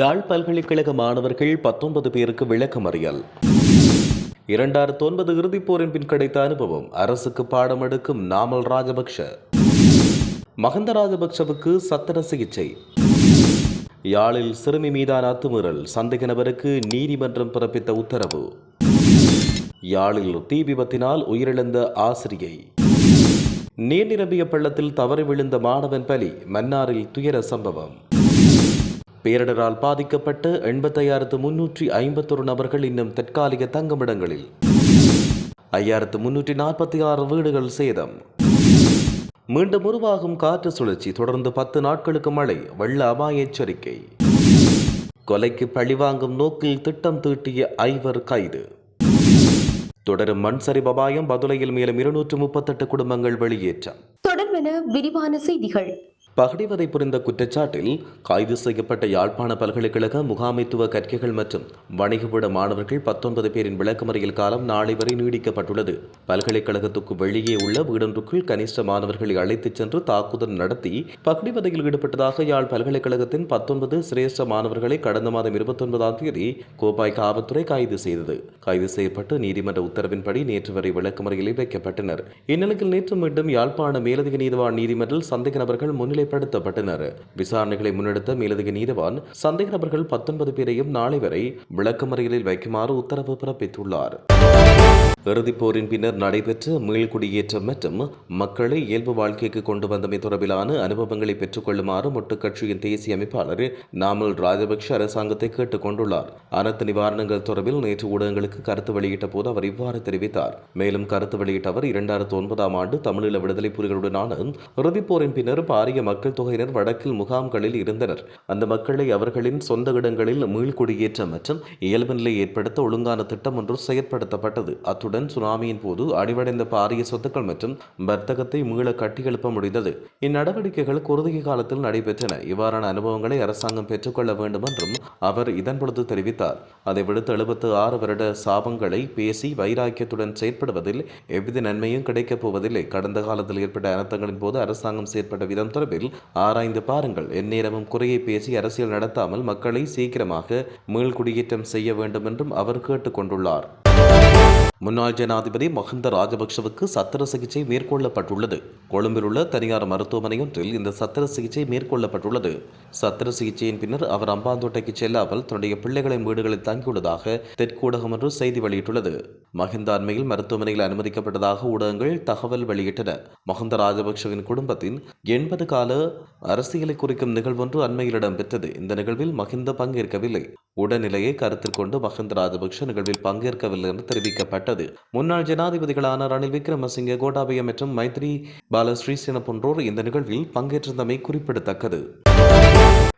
யாழ் பல்கலைக்கழக மாணவர்கள் பத்தொன்பது பேருக்கு விளக்கமறியல். இரண்டாயிரத்து ஒன்பது இறுதிப் போரின் பின் கிடைத்த அனுபவம் அரசுக்கு பாடம் எடுக்கும் நாமல் ராஜபக்ஷ. மகந்த ராஜபக்ஷவுக்கு சத்திர சிகிச்சை. யாழில் சிறுமி மீதான அத்துமீறல் சந்தேக நபருக்கு நீதிமன்றம் பிறப்பித்த உத்தரவு. யாழில் தீ விபத்தினால் உயிரிழந்த ஆசிரியை. நீர் நிரம்பிய பள்ளத்தில் தவறி விழுந்த மாணவன் பலி மன்னாரில் துயர சம்பவம். பேரிடரால் பாதிக்கப்பட்ட எண்பத்தையாயிரத்து முன்னூற்றி ஐம்பத்தொரு நபர்கள் இன்னும் தற்காலிக தங்குமிடங்களில். ஐயாயிரத்து முன்னூற்றி நாற்பத்தி ஆறு வீடுகள் சேதம். மீண்டும் உருவாகும் காற்று சுழற்சி தொடர்ந்து பத்து நாட்களுக்கு மழை வெள்ள அபாய எச்சரிக்கை. கொலைக்கு பழிவாங்கும் நோக்கில் திட்டம் தீட்டிய ஐவர் கைது. தொடரும் மண் சரிவு அபாயம் பதுளையில் மேலும் இருநூற்று முப்பத்தெட்டு குடும்பங்கள் வெளியேற்றம். தொடர்பென விரிவான செய்திகள். பகடிவதை புரிந்த குற்றச்சாட்டில் கைது செய்யப்பட்ட யாழ்ப்பாண பல்கலைக்கழக முகாமைத்துவ கற்கைகள் மற்றும் வணிகவிட மாணவர்கள் பத்தொன்பது பேரின் விளக்கமறியல் காலம் நாளை வரை நீடிக்கப்பட்டுள்ளது. பல்கலைக்கழகத்துக்கு வெளியே உள்ள வீடொன்றுக்குள் கனிஷ்ட மாணவர்களை அழைத்துச் சென்று தாக்குதல் நடத்தி பகடிவதையில் ஈடுபட்டதாக யாழ் பல்கலைக்கழகத்தின் பத்தொன்பது சிரேஷ்ட மாணவர்களை கடந்த மாதம் இருபத்தொன்பதாம் தேதி கோப்பாய் காவல்துறை கைது செய்தது. கைது செய்யப்பட்டு நீதிமன்ற உத்தரவின்படி நேற்று வரை விளக்கமறியலில் வைக்கப்பட்டனர். இந்நிலையில் நேற்று மீண்டும் யாழ்ப்பாண மேலதிக நீதிவான் நீதிமன்றில் சந்தேக நபர்கள் முன்னிலைப்படுத்தப்பட்டனர் விசாரணைகளை முன்னெடுத்த மேலதிக நீதவான் சந்தேக நபர்கள் பத்தொன்பது பேரையும் நாளை வரை விளக்கமறியலில் வைக்குமாறு உத்தரவு பிறப்பித்துள்ளார். இறுதிப் போரின் பின்னர் நடைபெற்ற மீள்குடியேற்றம் மற்றும் மக்களை இயல்பு வாழ்க்கைக்கு கொண்டு வந்தமை தொடர்பிலான அனுபவங்களை பெற்றுக்கொள்ளுமாறு மொட்டுக் கட்சியின் தேசிய அமைப்பாளர் நாமல் ராஜபக்ஷ அரசாங்கத்தை கேட்டுக் கொண்டுள்ளார். அனைத்து நிவாரணங்கள் தொடர்பில் நேற்று ஊடகங்களுக்கு கருத்து வெளியிட்ட போது அவர் இவ்வாறு தெரிவித்தார். மேலும் கருத்து வெளியிட்ட அவர் இரண்டாயிரத்து ஒன்பதாம் ஆண்டு தமிழீழ விடுதலை புலிகளுடனான இறுதிப் போரின் பின்னர் பாரிய மக்கள் தொகையினர் வடக்கில் முகாம்களில் இருந்தனர். அந்த மக்களை அவர்களின் சொந்த இடங்களில் மீள்குடியேற்றம் மற்றும் இயல்பு நிலை ஏற்படுத்த ஒழுங்கான திட்டம் ஒன்று செயற்படுத்தப்பட்டது. அத்துடன் சுனாமியின் போது அடிவடைந்த பாரிய சொத்துக்கள் மற்றும் வர்த்தகத்தை மீள கட்டியெழுப்ப முடிந்தது. இந்நடவடிக்கைகள் குறுகிய காலத்தில் நடைபெற்றன. இவ்வாறான அனுபவங்களை அரசாங்கம் பெற்றுக்கொள்ள வேண்டும் என்றும் அவர் இதன் பொழுது தெரிவித்தார். அதை விடுத்து எழுபத்து ஆறு வருட சாபங்களை பேசி வைராக்கியத்துடன் செயற்படுவதில் எவ்வித நன்மையும் கிடைக்கப் போவதில்லை. கடந்த காலத்தில் ஏற்பட்ட அனர்த்தங்களின் போது அரசாங்கம் செயற்பட்ட விதம் தொடர்பில் ஆராய்ந்து பாருங்கள். எந்நேரமும் குறையை பேசி அரசியல் நடத்தாமல் மக்களை சீக்கிரமாக மீள்குடியேற்றம் செய்ய வேண்டும் என்றும் அவர் கேட்டுக்கொண்டுள்ளார் முன்னாள் ஜனாதிபதி மஹிந்த ராஜபக்ஷவுக்கு சத்திர சிகிச்சை மேற்கொள்ளப்பட்டுள்ளது. கொழும்பில் உள்ள தனியார் மருத்துவமனை ஒன்றில் இந்த சத்திர சிகிச்சை மேற்கொள்ளப்பட்டுள்ளது. சத்திர சிகிச்சையின் பின்னர் அவர் அம்பாந்தோட்டைக்கு செல்லாமல் தன்னுடைய பிள்ளைகளின் வீடுகளில் தங்கியுள்ளதாக தெற்கூடகம் ஒன்று செய்தி வெளியிட்டுள்ளது. மஹிந்த அண்மையில் மருத்துவமனையில் அனுமதிக்கப்பட்டதாக ஊடகங்கள் தகவல் வெளியிட்டன. மஹிந்த ராஜபக்ஷவின் குடும்பத்தின் எண்பது கால அரசியலை குறிக்கும் நிகழ்வொன்று அண்மையில் இடம்பெற்றது இந்த நிகழ்வில் மஹிந்த பங்கேற்கவில்லை. உடல்நிலையை கருத்தில் கொண்டு மஹிந்த ராஜபக்ஷ நிகழ்வில் பங்கேற்கவில்லை என்று தெரிவிக்கப்பட்டது. முன்னாள் ஜனாதிபதிகளான ரணில் விக்ரமசிங்கே கோட்டாபய மற்றும் மைத்ரி பால ஸ்ரீசேன போன்றோர் இந்த நிகழ்வில் பங்கேற்றிருந்தமை குறிப்பிடத்தக்கது.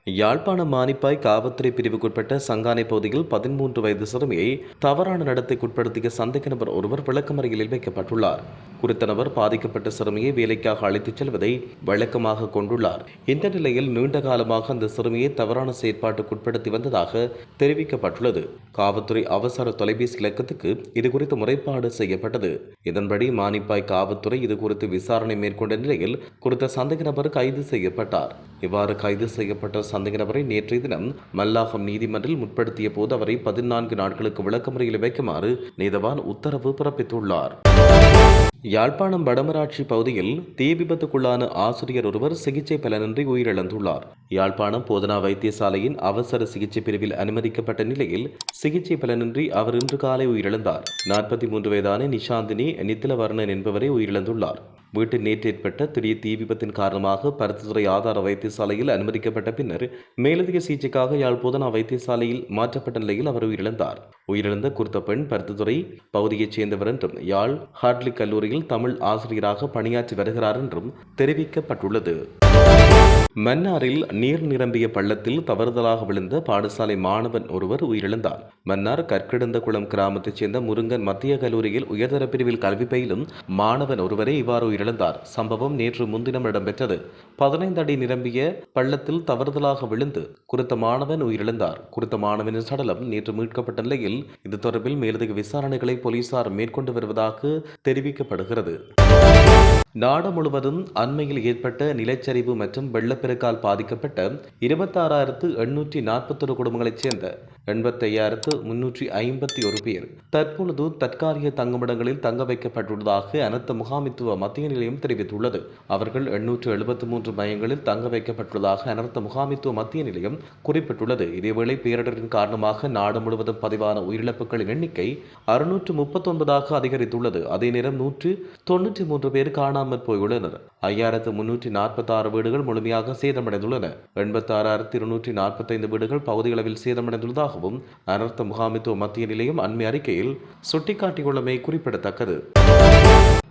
யாழ்ப்பாணம் மானிப்பாய் காவல்துறை பிரிவுக்குட்பட்ட சங்கானை பகுதியில் பதிமூன்று வயது சிறுமியை தவறான நடத்தைக்குட்படுத்திய சந்தேக நபர் ஒருவர் விளக்கமறியலில் வைக்கப்பட்டுள்ளார். குறித்த நபர் பாதிக்கப்பட்ட சிறுமியை வேலைக்காக அழைத்துச் செல்வதை வழக்கமாக கொண்டுள்ளார். இந்த நிலையில் நீண்ட காலமாக அந்த சிறுமியை தவறான செயற்பாட்டுக்குட்படுத்தி வந்ததாக தெரிவிக்கப்பட்டுள்ளது. காவல்துறை அவசர தொலைபேசி இலக்கத்துக்கு இதுகுறித்து முறைப்பாடு செய்யப்பட்டது. இதன்படி மானிப்பாய் காவல்துறை இதுகுறித்து விசாரணை மேற்கொண்ட நிலையில் குறித்த சந்தேக நபர் கைது செய்யப்பட்டார். இவ்வாறு கைது செய்யப்பட்ட சந்தேக நபரை நேற்றைய தினம் மல்லாகம் நீதிமன்றில் முற்படுத்திய போது அவரை பதினான்கு நாட்களுக்கு விளக்கமுறையில் வைக்குமாறு நீதவான் உத்தரவு பிறப்பித்துள்ளார். யாழ்ப்பாணம் வடமராட்சி பகுதியில் தீ விபத்துக்குள்ளான ஆசிரியர் ஒருவர் சிகிச்சை பலனின்றி உயிரிழந்துள்ளார். யாழ்ப்பாணம் போதனா வைத்தியசாலையின் அவசர சிகிச்சை பிரிவில் அனுமதிக்கப்பட்ட நிலையில் சிகிச்சை பலனின்றி அவர் இன்று காலை உயிரிழந்தார். நாற்பத்தி மூன்று வயதான நிஷாந்தினி நித்திலவர்ணன் என்பவரை உயிரிழந்துள்ளார். வீட்டில் நேற்று ஏற்பட்ட திடீர் தீ விபத்தின் காரணமாக பருத்தித்துறை ஆதார வைத்தியசாலையில் அனுமதிக்கப்பட்ட பின்னர் மேலதிக சிகிச்சைக்காக யாழ் போதனா வைத்தியசாலையில் மாற்றப்பட்ட நிலையில் அவர் உயிரிழந்தார். உயிரிழந்த குறித்த பெண் பருத்தித்துறை பகுதியைச் சேர்ந்தவர் என்றும் யாழ் ஹார்ட்லி கல்லூரியில் தமிழ் ஆசிரியராக பணியாற்றி வருகிறார் என்றும் தெரிவிக்கப்பட்டுள்ளது. மன்னாரில் நீர் நிரம்பிய பள்ளத்தில் தவறுதலாக விழுந்த பாடசாலை மாணவன் ஒருவர் உயிரிழந்தார். மன்னார் கற்கிடந்த குளம் கிராமத்தைச் சேர்ந்த முருங்கன் மத்திய கல்லூரியில் உயர்தர பிரிவில் கல்வி பயிலும் மாணவன் ஒருவரே இவ்வாறு உயிரிழந்தார். சம்பவம் நேற்று முன்தினம் இடம்பெற்றது. பதினைந்து அடி நிரம்பிய பள்ளத்தில் தவறுதலாக விழுந்து குறித்த மாணவன் உயிரிழந்தார். குறித்த மாணவனின் சடலம் நேற்று மீட்கப்பட்ட நிலையில் இது தொடர்பில் மேலதிக விசாரணைகளை போலீசார் மேற்கொண்டு வருவதாக தெரிவிக்கப்படுகிறது. நாடு முழுவதும் அண்மையில் ஏற்பட்ட நிலச்சரிவு மற்றும் வெள்ளப்பெருக்கால் பாதிக்கப்பட்ட இருபத்தாறாயிரத்து எண்ணூற்றி நாற்பத்தொரு குடும்பங்களைச் சேர்ந்த எண்பத்தையாயிரத்து முன்னூற்றி ஐம்பத்தி ஒரு பேர். தற்பொழுது தற்காலிக தங்குமிடங்களில் தங்க வைக்கப்பட்டுள்ளதாக அனர்த்த முகாமித்துவ மத்திய நிலையம் தெரிவித்துள்ளது. அவர்கள் எண்ணூற்று எழுபத்து மூன்று மையங்களில் தங்க வைக்கப்பட்டுள்ளதாக அனர்த்த முகாமித்துவ மத்திய நிலையம் குறிப்பிட்டுள்ளது. இதேவேளை பேரிடரின் காரணமாக நாடு முழுவதும் பதிவான உயிரிழப்புகளின் எண்ணிக்கை அறுநூற்று முப்பத்தொன்பதாக அதிகரித்துள்ளது. அதே நேரம் நூற்று தொன்னூற்றி மூன்று பேர் காணாமல் போயுள்ளனர். ஐயாயிரத்து முன்னூற்றி நாற்பத்தாறு வீடுகள் முழுமையாக சேதமடைந்துள்ளன. எண்பத்தாறாயிரத்து இருநூற்றி நாற்பத்தைந்து வீடுகள் பகுதியளவில் சேதமடைந்துள்ளதாகவும் அனர்த்த முகாமித்துவ மத்திய நிலையம் அண்மை அறிக்கையில் சுட்டிக்காட்டியுள்ளமை குறிப்பிடத்தக்கது.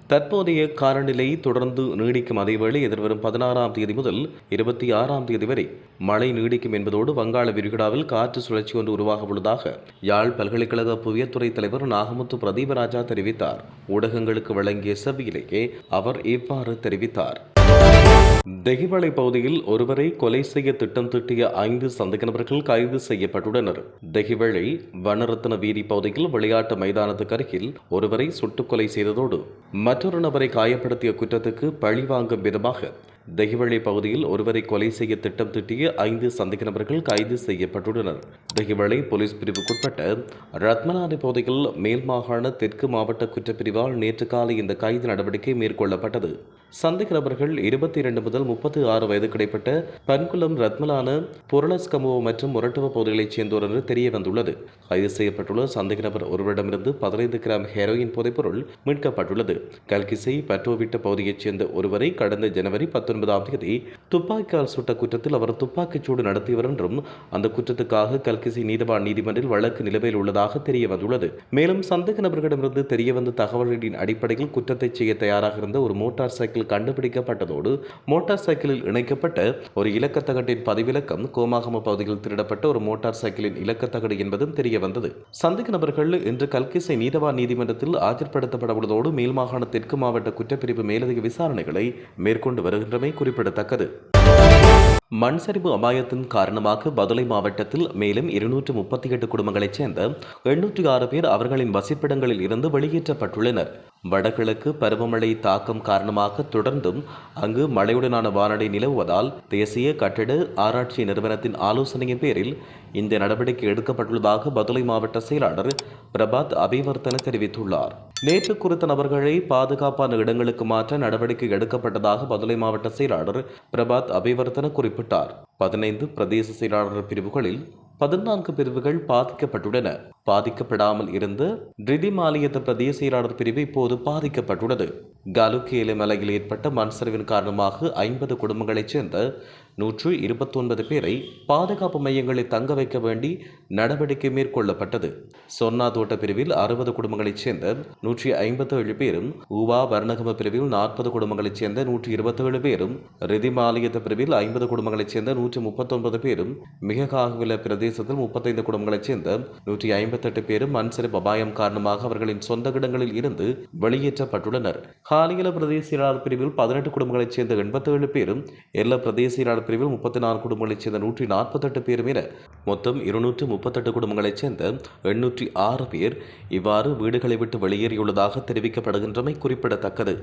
தற்போதைய காலநிலை தொடர்ந்து நீடிக்கும் அதேவேளை எதிர்வரும் பதினாறாம் தேதி முதல் இருபத்தி ஆறாம் தேதி வரை மழை நீடிக்கும் என்பதோடு வங்காள விரிகுடாவில் காற்று சுழற்சி ஒன்று உருவாக உள்ளதாக யாழ் பல்கலைக்கழக புவியத்துறை தலைவர் நாகமுத்து பிரதீபராஜா தெரிவித்தார். ஊடகங்களுக்கு வழங்கிய செவ்வியிலேயே அவர் இவ்வாறு தெரிவித்தார். தெஹிவளை பகுதியில் ஒருவரை கொலை செய்ய திட்டம் திட்டிய ஐந்து சந்தேக நபர்கள் கைது செய்யப்பட்டுள்ளனர். தெஹிவளை வனரத்ன வீதி பகுதியில் விளையாட்டு மைதானத்துக்கு அருகில் ஒருவரை சுட்டுக் கொலை செய்ததோடு மற்றொரு நபரை காயப்படுத்திய குற்றத்துக்கு பழிவாங்கும் விதமாக தெஹிவளை பகுதியில் ஒருவரை கொலை செய்ய திட்டம் திட்டிய ஐந்து சந்தேக நபர்கள் கைது செய்யப்பட்டுள்ளனர். தெஹிவளை போலீஸ் பிரிவுக்குட்பட்ட ரத்மலானை பகுதியில் மேல் மாகாண தெற்கு மாவட்ட குற்றப்பிரிவால் நேற்று காலை இந்த கைது நடவடிக்கை மேற்கொள்ளப்பட்டது. சந்தேக நபர்கள் இருபத்தி இரண்டு முதல் முப்பத்தி ஆறு வயது கிடைப்பட்ட பன்குளம் ரத்மலான பொருளஸ்கமோ மற்றும் முரட்டுவ பகுதிகளைச் சேர்ந்தோர் என்று தெரிய வந்துள்ளது கைது செய்யப்பட்டுள்ள சந்தேக நபர் ஒருவரிடமிருந்து பதினைந்து கிராம் ஹெரோயின் போதைப்பொருள் மீட்கப்பட்டுள்ளது. கல்கிசை பட்டோவிட்ட பகுதியைச் சேர்ந்த ஒருவரை கடந்த ஜனவரி பத்தொன்பதாம் தேதி துப்பாக்கியால் சுட்ட குற்றத்தில் அவர் துப்பாக்கிச்சூடு நடத்தியவர் என்றும் அந்த குற்றத்துக்காக கல்கிசை நீதவான் நீதிமன்றில் வழக்கு நிலுவையில் உள்ளதாக தெரிய வந்துள்ளது. மேலும் சந்தேக நபர்களிடமிருந்து தெரியவந்த தகவல்களின் அடிப்படையில் குற்றத்தை செய்ய தயாராக இருந்த ஒரு மோட்டார் சைக்கிள் கண்டுபிடிக்கப்பட்டதோடு மோட்டார் சைக்கிளில் இணைக்கப்பட்ட ஒரு இலக்கத்தகட்டின் பதிவிலக்கம் கோமாகம பகுதியில் திருடப்பட்ட ஒரு மோட்டார் சைக்கிளின் இலக்கத்தகடு என்பதும் தெரிய வந்தது. சந்தேக நபர்கள் இன்று கல்கிசை நீதவான் நீதிமன்றத்தில் ஆஜர்படுத்தப்பட உள்ளதோடு மேல் மாகாண தெற்கு மாவட்ட குற்றப்பிரிவு மேலதிக விசாரணைகளை மேற்கொண்டு வருகின்றமை குறிப்பிடத்தக்கது. மண் சரிவு அபாயத்தின் காரணமாக பதுளை மாவட்டத்தில் மேலும் இருநூற்று முப்பத்தி எட்டு குடும்பங்களைச் சேர்ந்த எண்ணூற்றி ஆறு பேர் அவர்களின் வசிப்பிடங்களில் இருந்து வெளியேற்றப்பட்டுள்ளனர். வடகிழக்கு பருவமழை தாக்கம் காரணமாக தொடர்ந்தும் அங்கு மழையுடனான வானடை நிலவுவதால் தேசிய கட்டிட ஆராய்ச்சி நிறுவனத்தின் ஆலோசனையின் பேரில் இந்த நடவடிக்கை எடுக்கப்பட்டுள்ளதாக பதுளை மாவட்ட செயலாளர் பிரபாத் அபிவர்த்தன தெரிவித்துள்ளார். நேற்று குறித்த நபர்களை பாதுகாப்பான இடங்களுக்கு மாற்ற நடவடிக்கை எடுக்கப்பட்டதாக பதுளை மாவட்ட செயலாளர் பிரபாத் அபிவர்த்தன குறிப்பிட்டார். பதினைந்து பிரதேச செயலாளர் பிரிவுகளில் பதினான்கு பிரிவுகள் பாதிக்கப்பட்டுள்ளன. பாதிக்கப்படாமல் இருந்த ரிதிமாலியத்த பிரதேச செயலாளர் பிரிவு இப்போது பாதிக்கப்பட்டுள்ளது. கலுக்கேல மலையில் ஏற்பட்ட மண் சரிவின் காரணமாக ஐம்பது குடும்பங்களைச் சேர்ந்த நூற்று இருபத்தொன்பது பேரை பாதுகாப்பு மையங்களில் தங்க வைக்க வேண்டி நடவடிக்கை மேற்கொள்ளப்பட்டது. சொன்னா தோட்ட பிரிவில் அறுபது குடும்பங்களைச் சேர்ந்த நூற்றி ஐம்பத்தி ஏழு பேரும் ஊவா வர்ணகம பிரிவில் நாற்பது குடும்பங்களைச் சேர்ந்த நூற்றி இருபத்தேழு பேரும் ரிதிமாலியத்த பிரிவில் ஐம்பது குடும்பங்களைச் சேர்ந்த நூற்றி முப்பத்தொன்பது பேரும் மிககாகுல பிரதேசத்தில் முப்பத்தைந்து குடும்பங்களைச் சேர்ந்த நூற்றி ஐம்பது ஐம்பத்தெட்டு பேரும் மண் சரிவு அபாயம் காரணமாக அவர்களின் சொந்த இடங்களில் இருந்து வெளியேற்றப்பட்டுள்ளனர். ஹாலியல பிரதேச செயலாளர் பிரிவில் பதினெட்டு குடும்பங்களைச் சேர்ந்த எண்பத்தேழு பேரும் எல்ல பிரதேச செயலாளர் பிரிவில் முப்பத்தி நான்கு குடும்பங்களைச் சேர்ந்த நூற்றி நாற்பத்தெட்டு பேரும் என மொத்தம் இருநூற்று முப்பத்தெட்டு குடும்பங்களைச் சேர்ந்த எண்ணூற்றி ஆறு பேர் இவ்வாறு வீடுகளை விட்டு வெளியேறியுள்ளதாக தெரிவிக்கப்படுகின்றமை குறிப்பிடத்தக்கது.